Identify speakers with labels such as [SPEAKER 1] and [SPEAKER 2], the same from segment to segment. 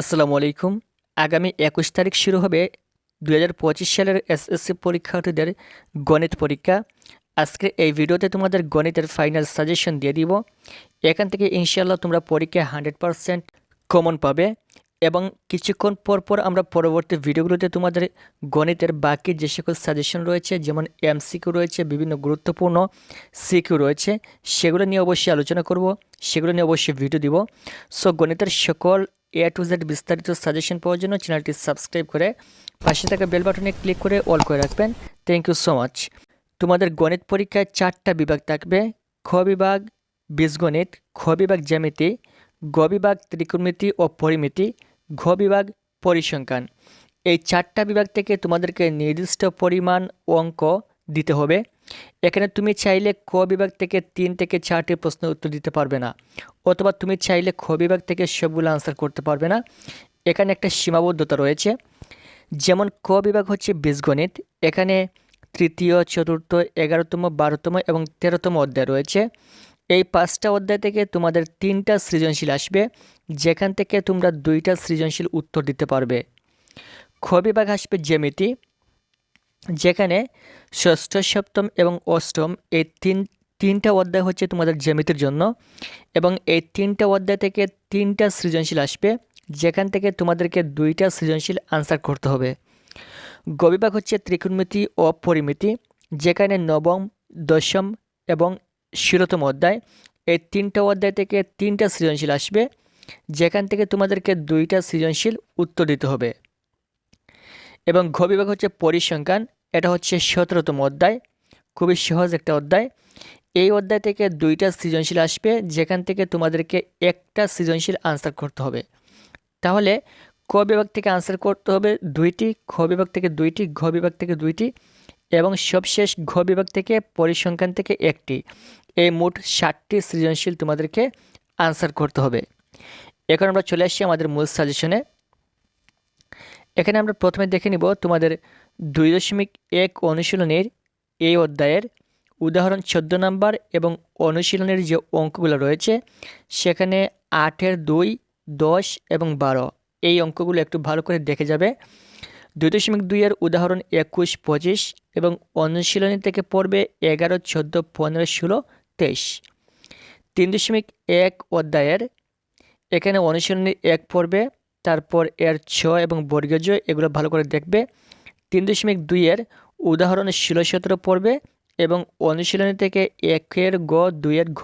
[SPEAKER 1] আসসালামু আলাইকুম। আগামী একুশ তারিখ শুরু হবে দু হাজার পঁচিশ সালের এসএসসি পরীক্ষার্থীদের গণিত পরীক্ষা। আজকে এই ভিডিওতে তোমাদের গণিতের ফাইনাল সাজেশন দিয়ে দিব। এখান থেকে ইনশাল্লাহ তোমরা পরীক্ষায় হান্ড্রেড পারসেন্ট কমন পাবে এবং কিছুক্ষণ পর পর আমরা পরবর্তী ভিডিওগুলোতে তোমাদের গণিতের বাকি যে সকল সাজেশন রয়েছে, যেমন এমসিকিউ রয়েছে, বিভিন্ন গুরুত্বপূর্ণ সিকিউ রয়েছে, সেগুলো নিয়ে অবশ্যই আলোচনা করব, সেগুলো নিয়ে অবশ্যই ভিডিও দিব। সো গণিতের সকল এ টু জেড বিস্তারিত সাজেশন পাওয়ার জন্য চ্যানেলটি সাবস্ক্রাইব করে পাশে থাকা বেল বাটনে ক্লিক করে অল করে রাখবেন। থ্যাংক ইউ সো মাচ তোমাদের গণিত পরীক্ষায় চারটা বিভাগ থাকবে। খ বিভাগ, বীজগণিত, খ বিভাগ জ্যামিতি, গ বিভাগ ত্রিকোণমিতি ও পরিমিতি, ঘ বিভাগ পরিসংখ্যান। এই চারটা বিভাগ থেকে তোমাদেরকে নির্দিষ্ট পরিমাণ অঙ্ক দিতে হবে। এখানে তুমি চাইলে ক বিভাগ থেকে তিন থেকে চারটি প্রশ্ন উত্তর দিতে পারবে না, অথবা তুমি চাইলে খ বিভাগ থেকে সবগুলো আনসার করতে পারবে না। এখানে একটা সীমাবদ্ধতা রয়েছে। যেমন ক বিভাগ হচ্ছে বীজগণিত, এখানে তৃতীয়, চতুর্থ, এগারোতম, বারোতম এবং তেরোতম অধ্যায় রয়েছে। এই পাঁচটা অধ্যায় থেকে তোমাদের তিনটা সৃজনশীল আসবে, যেখান থেকে তোমরা দুইটা সৃজনশীল উত্তর দিতে পারবে। খ বিভাগ আসবে জ্যামিতি যেখানে ষষ্ঠ, সপ্তম এবং অষ্টম এই তিন, তিনটা অধ্যায় হচ্ছে তোমাদের জ্যামিতির জন্য এবং এই তিনটা অধ্যায় থেকে তিনটা সৃজনশীল আসবে, যেখান থেকে তোমাদেরকে দুইটা সৃজনশীল আনসার করতে হবে। গবিভাগ হচ্ছে ত্রিকোণমিতি ও পরিমিতি, যেখানে নবম, দশম এবং ষোলোতম অধ্যায়, এই তিনটা অধ্যায় থেকে তিনটা সৃজনশীল আসবে, যেখান থেকে তোমাদেরকে দুইটা সৃজনশীল উত্তর দিতে হবে। এবং ঘ বিভাগ হচ্ছে পরিসংখ্যান, এটা হচ্ছে সতেরোতম অধ্যায়, খুবই সহজ একটা অধ্যায়। এই অধ্যায় থেকে দুইটা সৃজনশীল আসবে, যেখান থেকে তোমাদেরকে একটা সৃজনশীল আনসার করতে হবে। তাহলে ক বিভাগ থেকে আনসার করতে হবে দুইটি, খ বিভাগ থেকে দুইটি, ঘ বিভাগ থেকে দুইটি, এবং সবশেষ ঘ বিভাগ থেকে পরিসংখ্যান থেকে একটি। এই মোট ষাটটি সৃজনশীল তোমাদেরকে আনসার করতে হবে। এখন আমরা চলে আসছি আমাদের মূল সাজেশনে এখানে আমরা প্রথমে দেখে নিব তোমাদের দুই দশমিক এক অনুশীলনের এই অধ্যায়ের উদাহরণ চোদ্দ নাম্বার এবং অনুশীলনের যে অঙ্কগুলো রয়েছে, সেখানে আটের দুই, দশ এবং বারো। এই অঙ্কগুলো একটু ভালো করে দেখে যাবে। দুই দশমিক দুইয়ের উদাহরণ একুশ, পঁচিশ এবং অনুশীলনী থেকে পড়বে এগারো, চোদ্দ, পনেরো, ষোলো, তেইশ। তিন দশমিক এক অধ্যায়ের এখানে অনুশীলনী এক পড়বে তারপর এর ছ এবং বর্গজ এগুলো ভালো করে দেখবে। তিন দশমিক দুইয়ের উদাহরণ ষোলো সতেরো পড়বে এবং অনুশীলনী থেকে একের গ দুইয়ের ঘ,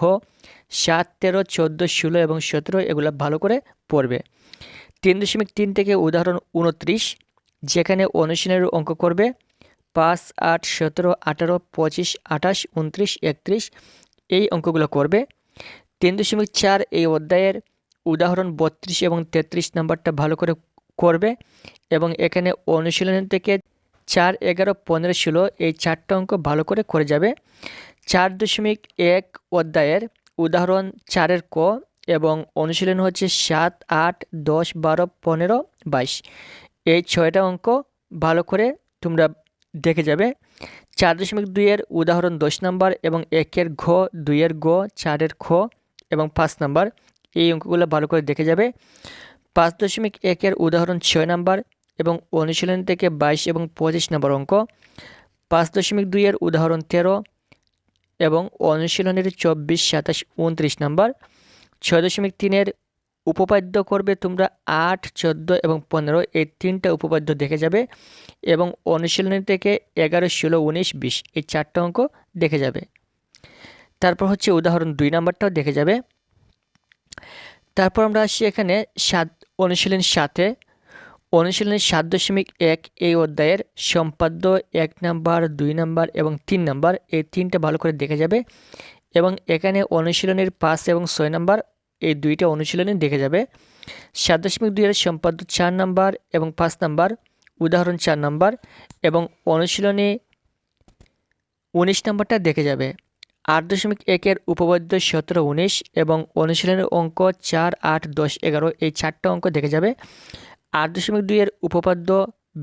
[SPEAKER 1] সাত, তেরো, চোদ্দ, ষোলো এবং সতেরো এগুলো ভালো করে পড়বে। তিন দশমিক তিন থেকে উদাহরণ উনত্রিশ, যেখানে অনুশীলনের অঙ্ক করবে পাঁচ, আট, সতেরো, আঠারো, পঁচিশ, আঠাশ, উনত্রিশ, একত্রিশ, এই অঙ্কগুলো করবে। তিন দশমিক চার এই অধ্যায়ের উদাহরণ বত্রিশ এবং তেত্রিশ নাম্বারটা ভালো করে করবে এবং এখানে অনুশীলন থেকে চার, এগারো, পনেরো, ষোলো এই চারটা অঙ্ক ভালো করে করে যাবে। চার দশমিক এক অধ্যায়ের উদাহরণ চারের ক এবং অনুশীলন হচ্ছে সাত, আট, দশ, বারো, পনেরো, বাইশ। এই ছয়টা অঙ্ক ভালো করে তোমরা দেখে যাবে। চার দশমিক দুইয়ের উদাহরণ দশ নাম্বার এবং একের ঘ, দুইয়ের গ, চারের খ এবং পাঁচ নাম্বার। এই অঙ্কগুলো ভালো করে দেখে যাবে। পাঁচ দশমিক একের উদাহরণ ছয় নাম্বার এবং অনুশীলন থেকে বাইশ এবং পঁচিশ নম্বর অঙ্ক। পাঁচ দশমিক দুইয়ের উদাহরণ তেরো এবং অনুশীলনের চব্বিশ, সাতাশ, উনত্রিশ নম্বর। ছয় দশমিক তিনের উপপাদ্য করবে তোমরা আট, চোদ্দ এবং পনেরো। এই তিনটা উপপাদ্য দেখে যাবে এবং অনুশীলনী থেকে এগারো, ষোলো, উনিশ, বিশ এই চারটা অঙ্ক দেখে যাবে। তারপর হচ্ছে উদাহরণ দুই নাম্বারটাও দেখে যাবে। তারপর আমরা আসি এখানে সাত, অনুশীলন সাথে অনুশীলনের সাত দশমিক এক এই অধ্যায়ের সম্পাদ্য এক নাম্বার, দুই নাম্বার এবং তিন নাম্বার। এই তিনটা ভালো করে দেখে যাবে। এবং এখানে অনুশীলনের পাঁচ এবং ছয় নাম্বার, এই দুইটা অনুশীলনে দেখে যাবে। সাত দশমিক দুইয়ের সম্পাদ্য চার নাম্বার এবং পাঁচ নাম্বার, উদাহরণ চার নাম্বার এবং অনুশীলনে উনিশ নাম্বারটা দেখে যাবে। আট দশমিক একের উপপাদ্য সতেরো উনিশ এবং অনুশীলনের অঙ্ক চার আট দশ এগারো এই চারটা অঙ্ক দেখে যাবে। আট দশমিক দুইয়ের উপপাদ্য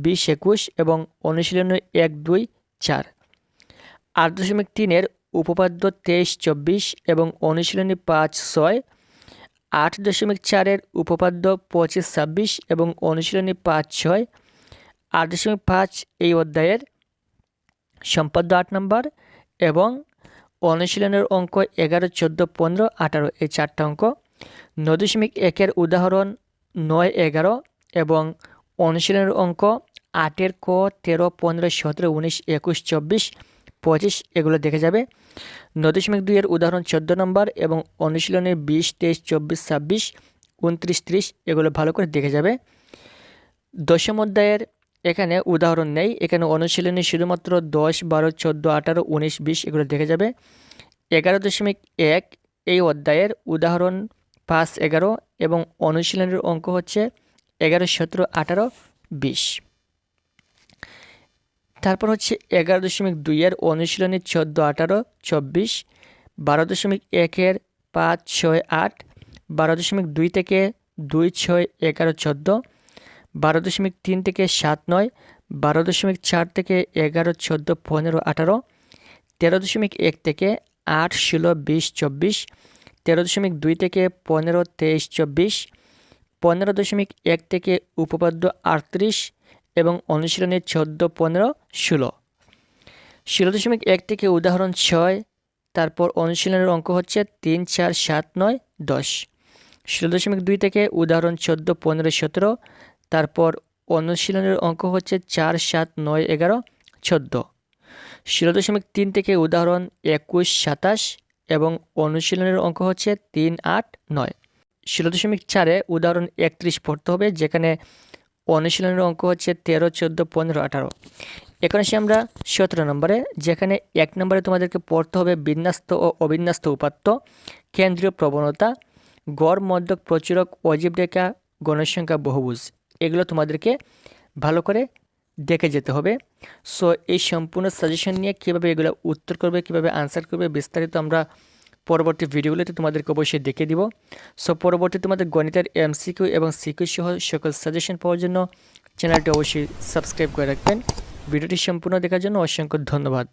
[SPEAKER 1] বিশ একুশ এবং অনুশীলনের এক দুই চার। আট দশমিক তিনের উপপাদ্য তেইশ চব্বিশ এবং অনুশীলনী পাঁচ ছয়। আট দশমিক চারের উপপাদ্য পঁচিশ ছাব্বিশ এবং অনুশীলনী পাঁচ ছয়। আট দশমিক পাঁচ এই অধ্যায়ের সম্পাদ্য আট নম্বর এবং অনুশীলনের অঙ্ক এগারো, চোদ্দ, পনেরো, আঠারো, এই চারটা অঙ্ক। নয় দশমিক একের উদাহরণ নয়, এগারো এবং অনুশীলনের অঙ্ক আটের ক, তেরো, পনেরো, সতেরো, উনিশ, একুশ, চব্বিশ, পঁচিশ, এগুলো দেখে যাবে। নয় দশমিক দুইয়ের উদাহরণ চোদ্দ নম্বর এবং অনুশীলনের বিশ, তেইশ, চব্বিশ, ছাব্বিশ, উনত্রিশ, ত্রিশ, এগুলো ভালো করে দেখে যাবে। দশম অধ্যায়ের এখানে উদাহরণ নেই, এখানে অনুশীলনী শুধুমাত্র দশ, বারো, চোদ্দ, আঠারো, উনিশ, বিশ এগুলো দেখে যাবে। এগারো দশমিক এক এই অধ্যায়ের উদাহরণ পাঁচ, এগারো এবং অনুশীলনের অঙ্ক হচ্ছে এগারো, সতেরো, আঠারো, বিশ। তারপর হচ্ছে এগারো দশমিক দুইয়ের অনুশীলনী চোদ্দ, আঠারো, চব্বিশ, বারো দশমিক একের পাঁচ, ছয়, আট, বারো দশমিক দুই থেকে দুই, ছয়, এগারো, চোদ্দ বারো দশমিক তিন থেকে সাত নয়, বারো দশমিক চার থেকে এগারো, চোদ্দ, পনেরো, আঠারো, তেরো দশমিক এক থেকে আট, ষোলো, বিশ, চব্বিশ, তেরো দশমিক দুই থেকে পনেরো, তেইশ, চব্বিশ, পনেরো দশমিক এক থেকে উপপাদ্য আটত্রিশ এবং অনুশীলনে চোদ্দ, পনেরো, ষোলো। ষোলো দশমিক এক থেকে উদাহরণ ছয়, তারপর অনুশীলনের অঙ্ক হচ্ছে তিন, চার, সাত, নয়, দশ। ষোলো দশমিক দুই থেকে উদাহরণ চোদ্দ, পনেরো, সতেরো তারপর অনুশীলনের অঙ্ক হচ্ছে চার, সাত, নয়, এগারো, চোদ্দ। ষোলো দশমিক তিন থেকে উদাহরণ একুশ, সাতাশ এবং অনুশীলনের অঙ্ক হচ্ছে তিন, আট, নয়। ষোলো দশমিক চারে উদাহরণ একত্রিশ পড়তে হবে, যেখানে অনুশীলনের অঙ্ক হচ্ছে তেরো, চোদ্দ, পনেরো, আঠারো। এখন আসি আমরা সতেরো নম্বরে, যেখানে এক নম্বরে তোমাদেরকে পড়তে হবে বিন্যস্ত ও অবিন্যস্ত উপাত্ত, কেন্দ্রীয় প্রবণতা, গড় মধ্যক প্রচুরক অজীব রেখা গণসংখ্যা বহুভুজ। এগুলো তোমাদেরকে ভালো করে দেখে যেতে হবে। সো এই সম্পূর্ণ সাজেশন নিয়ে কীভাবে এগুলো উত্তর করবে, কীভাবে আনসার করবে, বিস্তারিত আমরা পরবর্তী ভিডিওগুলোতে তোমাদেরকে অবশ্যই দেখে দিব। সো পরবর্তী তোমাদের গণিতের এমসিকিউ এবং সিকিউ সহ সকল সাজেশন পাওয়ার জন্য চ্যানেলটি অবশ্যই সাবস্ক্রাইব করে রাখবেন। ভিডিওটি সম্পূর্ণ দেখার জন্য অসংখ্য ধন্যবাদ।